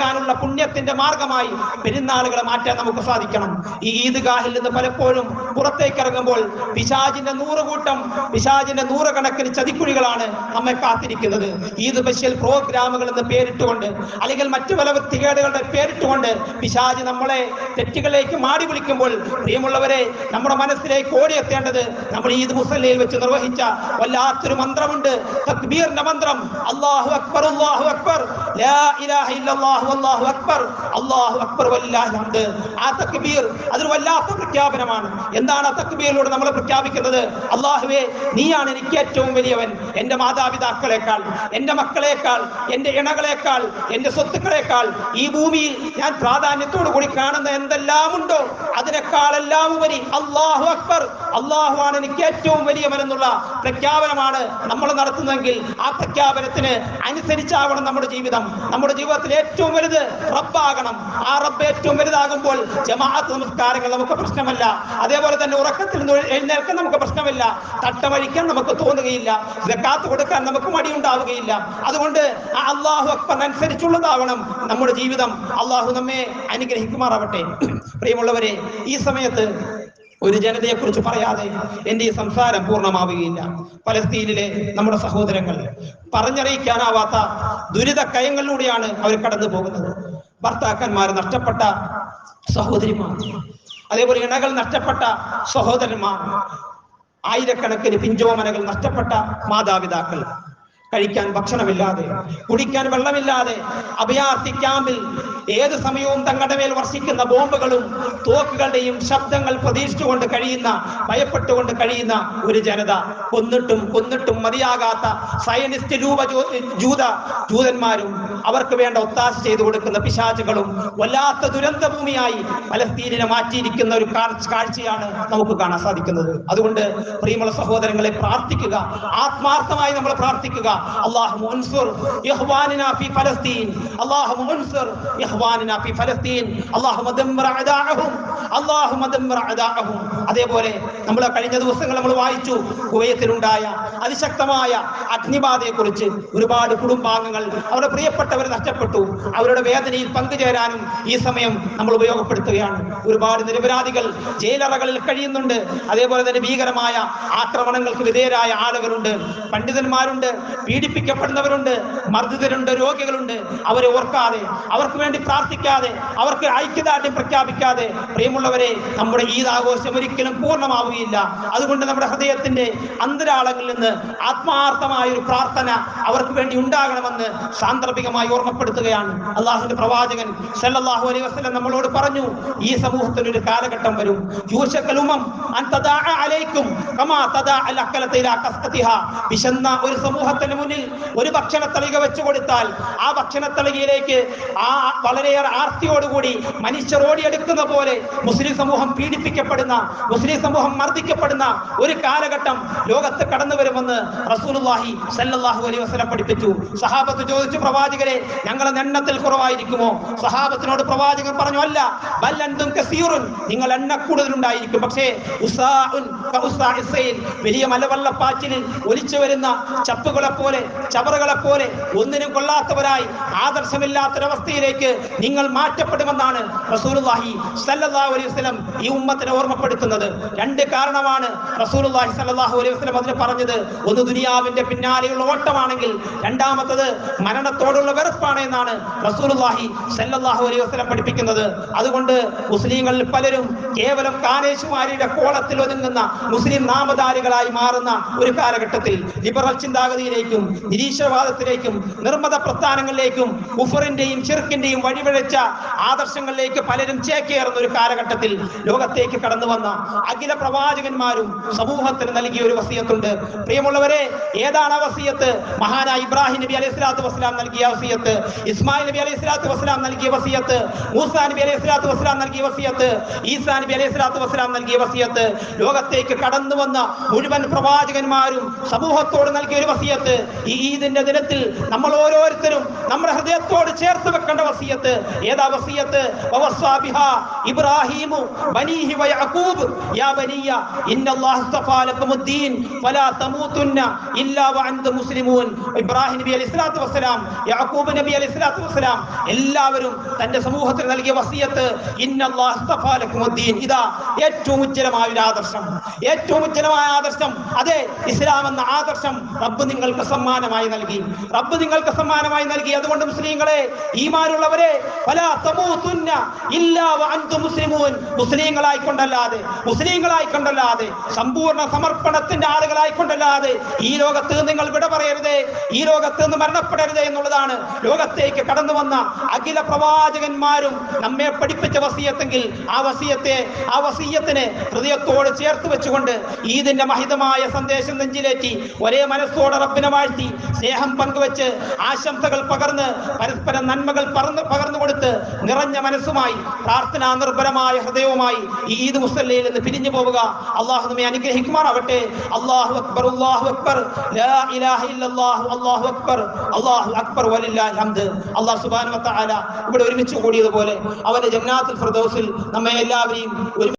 ആശ്വാസമേകാനുള്ള പുണ്യത്തിന്റെ മാർഗമായി പെരുന്നാളുകളെ മാറ്റാൻ നമുക്ക് സാധിക്കണം. ഈ ഈദ്ഗാഹിൽ നിന്ന് പലപ്പോഴും പുറത്തേക്ക് ഇറങ്ങുമ്പോൾ പിശാജിന്റെ നൂറുകൂട്ടം പിശാജിന്റെ നൂറുകണക്കിന് ചതിക്കുഴികളാണ് നമ്മെ കാത്തിരിക്കുന്നത്. ഈദ് ബഷ്യൽ പ്രോഗ്രാമുകൾ എന്ന് പേരിട്ടുകൊണ്ട് അല്ലെങ്കിൽ മറ്റു പല വൃത്തികേടുകളുടെ പേരിട്ടുകൊണ്ട് പിശാജ് നമ്മളെ തെറ്റുകളിലേക്ക് മാടി വിളിക്കുമ്പോൾ പ്രിയമുള്ളവരെ നമ്മുടെ മനസ്സിലേക്ക് ഓടിയെത്തേണ്ടത് നമ്മൾ ഈദ് മുസല്ലയിൽ വെച്ച് നിർവഹിച്ച വല്ലാത്തൊരു മന്ത്രമുണ്ട്. തക്ബീറിന്റെ മന്ത്രം അല്ലാഹു അക്ബർ അള്ളാഹു അക്ബർ ലാ ഇലാഹ ഇല്ലല്ലാഹു അല്ലാഹു അക്ബർ അല്ലാഹു അക്ബർ വല്ലാഹുണ്ട്. ആ തക്ബീർ അതൊരു വല്ലാത്ത പ്രഖ്യാപനമാണ്. എന്താണ് ആ തക്ബീറിലൂടെ നമ്മൾ പ്രഖ്യാപിക്കുന്നത്? അള്ളാഹുവേ നീയാണ് എനിക്ക് ഏറ്റവും വലിയവൻ. എന്റെ മാതാപിതാക്കളെക്കാൾ എന്റെ മക്കളെക്കാൾ എന്റെ ഇണകളെക്കാൾ എന്റെ സ്വത്തുക്കളെക്കാൾ ഈ ഭൂമിയിൽ ഞാൻ പ്രാധാന്യത്തോടു കൂടി കാണുന്ന എന്തെല്ലാം ഉണ്ടോ അതിനേക്കാളെല്ലാം ഉപരി അള്ളാഹു അക്ബർ അള്ളാഹു ആണ് എനിക്ക് ഏറ്റവും വലിയവൻ എന്നുള്ള പ്രഖ്യാപനമാണ് നമ്മൾ നടത്തുന്നതെങ്കിൽ ആ പ്രഖ്യാപനത്തിന് അനുസരിച്ചാവണം നമ്മുടെ ജീവിതം. നമ്മുടെ ജീവിതത്തിൽ ഏറ്റവും വലുത് റബ്ബാകണം. ആ റബ്ബ് ഏറ്റവും വലുതാകുമ്പോൾ ജമാഅത്ത് നമസ്കാരങ്ങൾ നമുക്ക് പ്രശ്നമല്ല. അതേപോലെ തന്നെ ഉറക്കത്തിൽ എഴുന്നേൽക്കാൻ നമുക്ക് പ്രശ്നമില്ല. തട്ടമഴിക്കാൻ നമുക്ക് തോന്നുകയില്ല. ജക്കാത്ത് കൊടുക്കാൻ നമുക്ക് മടിയുണ്ടാവുകയില്ല. അതുകൊണ്ട് ആ അള്ളാഹു അക്ബർ അനുസരിച്ചുള്ളതാവണം നമ്മുടെ ജീവിതം. അള്ളാഹു നമ്മെ അനുഗ്രഹിക്കുമാറാവട്ടെ. പ്രിയമുള്ളവരെ ഈ സമയത്ത് ഒരു ജനതയെ കുറിച്ച് പറയാതെ എന്റെ ഈ സംസാരം പൂർണമാവുകയില്ല. പലസ്തീനിലെ നമ്മുടെ സഹോദരങ്ങൾ പറഞ്ഞറിയിക്കാനാവാത്ത ദുരിത കയങ്ങളിലൂടെയാണ് അവർ കടന്നു പോകുന്നത്. ഭർത്താക്കന്മാർ നഷ്ടപ്പെട്ട സഹോദരിമാർ അതേപോലെ ഇണകൾ നഷ്ടപ്പെട്ട സഹോദരന്മാർ ആയിരക്കണക്കിന് പിഞ്ചോമനകൾ നഷ്ടപ്പെട്ട മാതാപിതാക്കൾ കഴിക്കാൻ ഭക്ഷണമില്ലാതെ കുടിക്കാൻ വെള്ളമില്ലാതെ അഭയാർത്ഥി ക്യാമ്പിൽ ഏത് സമയവും തങ്ങളുടെ മേൽ വർഷിക്കുന്ന ബോംബുകളും തോക്കുകളുടെയും ശബ്ദങ്ങൾ പ്രതീക്ഷിച്ചുകൊണ്ട് കഴിയുന്ന ഭയപ്പെട്ടുകൊണ്ട് കഴിയുന്ന ഒരു ജനത. കൊന്നിട്ടും കൊന്നിട്ടും മതിയാകാത്ത സയനിസ്റ്റ് രൂപ ജൂത ജൂതന്മാരും അവർക്ക് വേണ്ട ഒത്താശ ചെയ്തു കൊടുക്കുന്ന പിശാചുകളും വല്ലാത്ത ദുരന്ത ഭൂമിയായി മാറ്റിയിരിക്കുന്ന ഒരു കാഴ്ചയാണ് നമുക്ക് കാണാൻ സാധിക്കുന്നത്. അതുകൊണ്ട് പ്രിയമുള്ള സഹോദരങ്ങളെ പ്രാർത്ഥിക്കുക. ആത്മാർത്ഥമായി നമ്മൾ പ്രാർത്ഥിക്കുക. അള്ളാഹു انصر اخواننا ഫി ഫലസ്തീൻ. اللهم انصر اخواننا ഫി ഫലസ്തീൻ. اللهم دمر اعداءهم اللهم دمر اعداءهم അതേപോലെ നമ്മൾ കഴിഞ്ഞ ദിവസങ്ങൾ നമ്മൾ വായിച്ചു കുവൈത്തിലുണ്ടായ അതിശക്തമായ അഗ്നിബാധയെ കുറിച്ച് ഒരുപാട് കുടുംബാംഗങ്ങൾ അവരുടെ പ്രിയപ്പെട്ടവർ നഷ്ടപ്പെട്ടു. അവരുടെ വേദനയിൽ പങ്കുചേരാനും ഈ സമയം നമ്മൾ ഉപയോഗപ്പെടുത്തുകയാണ്. ഒരുപാട് നിരപരാധികൾ ജയിലറകളിൽ കഴിയുന്നുണ്ട്. അതേപോലെ തന്നെ ഭീകരമായ ആക്രമണങ്ങൾക്ക് വിധേയരായ ആളുകളുണ്ട്. പണ്ഡിതന്മാരുണ്ട്. പീഡിപ്പിക്കപ്പെടുന്നവരുണ്ട് മർദ്ദിതരുണ്ട് രോഗികളുണ്ട്. അവരെ ഓർക്കാതെ അവർക്ക് വേണ്ടി പ്രാർത്ഥിക്കാതെ അവർക്ക് ഐക്യദാർഢ്യം പ്രഖ്യാപിക്കാതെ പ്രിയമുള്ളവരെ നമ്മുടെ ഈദ് ആഘോഷം ഒരിക്കലും പൂർണമാവുകയില്ല. അതുകൊണ്ട് നമ്മുടെ ഹൃദയത്തിന്റെ അന്തരാളങ്ങളിൽ നിന്ന് ആത്മാർത്ഥമായ ഒരു പ്രാർത്ഥന അവർക്ക് വേണ്ടി ഉണ്ടാകണമെന്ന് സാന്ദർഭികമായി ഓർമ്മപ്പെടുത്തുകയാണ്. അള്ളാഹുന്റെ പ്രവാചകൻ സല്ലല്ലാഹു അലൈഹി വസല്ലം നമ്മളോട് പറഞ്ഞു ഈ സമൂഹത്തിൽ ഒരു കാലഘട്ടം വരും. യൂശക്കലുമം അൻ അലൈക്കും കമാ തദാ അൽ വിശന്ന ഒരു സമൂഹത്തിന് മുന്നിൽ ഒരു ഭക്ഷണത്തളിക വെച്ചു കൊടുത്താൽ ആ ഭക്ഷണത്തളികയിലേക്ക് ആ വളരെയേറെ ആർത്തിയോടുകൂടി മനുഷ്യർ ഓടിയെടുക്കുന്ന പോലെ മുസ്ലിം സമൂഹം പീഡിപ്പിക്കപ്പെടുന്ന മുസ്ലിം സമൂഹം മർദ്ദിക്കപ്പെടുന്ന ഒരു കാലഘട്ടം ലോകത്ത് കടന്നു വരുമെന്ന് റസൂലുള്ളാഹി സല്ലാഹു അലൈഹി വസല്ലം പഠിപ്പിച്ചു. സഹാബത്ത് ചോദിച്ചു പ്രവാചകരെ ഞങ്ങളെ എണ്ണത്തിൽ കുറവായിരിക്കുമോ? സഹാബത്തിനോട് പ്രവാചകൻ പറഞ്ഞു അല്ല ബല്ലന്തും കസീറുൻ. നിങ്ങൾ എണ്ണ കൂടുതലുണ്ടായിരിക്കും. പക്ഷേ ഉസാഉൻ വലിയ മലവെള്ളപ്പാച്ചിലിൽ ഒലിച്ചു വരുന്ന ചപ്പുകളെ പോലെ ചവറുകളെ പോലെ ഒന്നിനും കൊള്ളാത്തവരായി ആദർശമില്ലാത്തൊരവസ്ഥയിലേക്ക് നിങ്ങൾ മാറ്റപ്പെടുമെന്നാണ് റസൂലുള്ളാഹി സല്ലല്ലാഹു അലൈഹി വസല്ലം ഈ ഉമ്മത്തിനെ ഓർമ്മപ്പെടുത്തുന്നത്. രണ്ട് കാരണമാണ് റസൂലുള്ളാഹി സല്ലല്ലാഹു അലൈഹി വസല്ലം അതിന് പറഞ്ഞത്. ഒന്ന് ദുനിയാവിന്റെ പിന്നാലെയുള്ള ഓട്ടമാണെങ്കിൽ രണ്ടാമത്തത് മരണത്തോടുള്ള വെറുപ്പാണ് എന്നാണ് റസൂലുള്ളാഹി സല്ലല്ലാഹു അലൈഹി വസല്ലം പഠിപ്പിക്കുന്നത്. അതുകൊണ്ട് മുസ്ലിങ്ങളിൽ പലരും കേവലം കാനേശുമാരിയുടെ കോളത്തിൽ ഒതുങ്ങുന്ന മുസ്ലിം നാമധാരികളായി മാറുന്ന ഒരു കാലഘട്ടത്തിൽ ലിബറൽ ചിന്താഗതിയിലേക്കും നിരീശ്വരവാദത്തിലേക്കും നിർമ്മത പ്രസ്ഥാനങ്ങളിലേക്കും ഉഫറിന്റെയും ചെറുക്കിന്റെയും വഴിപിഴച്ച ആദർശങ്ങളിലേക്ക് പലരും ചേക്കേറുന്ന ഒരു കാലഘട്ടത്തിൽ ലോകത്തേക്ക് കടന്നു വന്ന അഖില പ്രവാചകന്മാരും സമൂഹത്തിന് നൽകിയ ഒരു വസീയത്തുണ്ട്. പ്രിയമുള്ളവരെ ഏതാണ് ആ വസീയത്ത്? മഹാനായ ഇബ്രാഹിം നബി അലൈഹി സ്വലാത്തു വസ്സലാം നൽകിയ വസീയത്ത്. ഇസ്മായിൽ നബി അലൈഹി സ്വലാത്തു വസ്സലാം നൽകിയ വസീയത്ത്. മൂസാ നബി അലൈഹി സ്വലാത്തു വസ്സലാം നൽകിയ വസീയത്ത്. ഈസാ നബി അലൈഹി സ്വലാത്തു വസ്സലാം നൽകിയ വസീയത്ത്. ലോകത്തേക്ക് കടന്നു വന്ന മുഴുവൻ പ്രവാചകന്മാരും സമൂഹത്തോട് നൽകിയ ഒരു വസീയത്ത്. ഈ ഈദിന്റെ ദിനത്തിൽ നമ്മൾ ഓരോരുത്തരും നമ്മുടെ ഹൃദയത്തോട് ചേർത്ത് വെക്കേണ്ട വസീയത്ത്. ഏതാ വസീയത്ത്? ഇബ്രാഹീമു ബനീഹി വയഅഖൂബ് യാ ബനിയ ഇന്നല്ലാഹു ഇസ്തഫാ ലക്കുമുദ്ദീൻ ഫലാ തമൂതുന്ന ഇല്ലാ വഅൻതും മുസ്ലിമൂൻ. ഇബ്രാഹിം നബി അലൈഹി സ്വലാത്തു വസ്സലാം യാക്കൂബ് നബി അലൈഹി സ്വലാത്തു എല്ലാവരും തന്റെ സമൂഹത്തിന് നൽകിയ വസിയത്ത് ഇന്നല്ലാഹു ഇസ്തഫാ ലക്കുമുദ്ദീൻ. ഇതാ ഏറ്റവും ഉജ്ജ്വലമായ ഒരു ആദർശം. ഏറ്റവും ഉജ്ജ്വലമായ ആദർശം. അതെ ഇസ്ലാം എന്ന ആദർശം റബ്ബ് നിങ്ങൾക്ക് സമ്മാനമായി നൽകി. റബ്ബ് നിങ്ങൾക്ക് സമ്മാനമായി നൽകി. അതുകൊണ്ട് മുസ്ലിങ്ങളെ ഈമാനുള്ളവരെ ഫലാ തമൂതുന്ന ഇല്ലാ മുസ്ലിമൂൻ മുസ്ലിങ്ങളായി മുസ്ലിങ്ങളായി സമ്പൂർണ സമർപ്പണത്തിന്റെ ആളുകളായി കൊണ്ടല്ലാതെ ഈ ലോകത്ത് നിങ്ങൾ വിട പറയരുതേ ഈ ലോകത്ത് നിന്ന് മരണപ്പെടരുതേ എന്നുള്ളതാണ് ലോകത്തേക്ക് കടന്നു വന്ന അഖില പ്രവാചകന്മാരും നമ്മെ പഠിപ്പിച്ച വസീയത്തെങ്കിൽ ആ വസീയത്തെ ആ വസീയത്തിനെ ഹൃദയത്തോട് ചേർത്ത് വെച്ചുകൊണ്ട് ഈദിന്റെ മഹിതമായ സന്ദേശം നെഞ്ചിലേറ്റി ഒരേ മനസ്സോടെ റബ്ബിനെ വാഴ്ത്തി സ്നേഹം പങ്കുവെച്ച് ആശംസകൾ പകർന്ന് പരസ്പര നന്മകൾ പറന്ന് പകർന്നു കൊടുത്ത് നിറഞ്ഞ മനസ്സുമായി പ്രാർത്ഥനാ നിർഭരമായ ഹൃദയവുമായി ഈ ഈദ് മുസല്ലയിൽ നിന്ന് പിരിഞ്ഞു പോവുക. അള്ളാഹു നമ്മെ അനുഗ്രഹിക്കുമാറാവട്ടെ. അള്ളാഹു അക്ബർ അള്ളാഹു അക്ബർ. ലാ ഇലാഹ ഇല്ലല്ലാഹു അല്ലാഹു അക്ബർ. അല്ലാഹു അക്ബർ വലില്ലാഹി ഹംദ്. അല്ലാഹു സുബ്ഹാനഹു വ തആല ഇവിടെ ഒരുമിച്ച് കൂടിയതുപോലെ അവന്റെ ജന്നാത്തുൽ ഫിർദൗസിൽ നമ്മെ എല്ലാവരെയും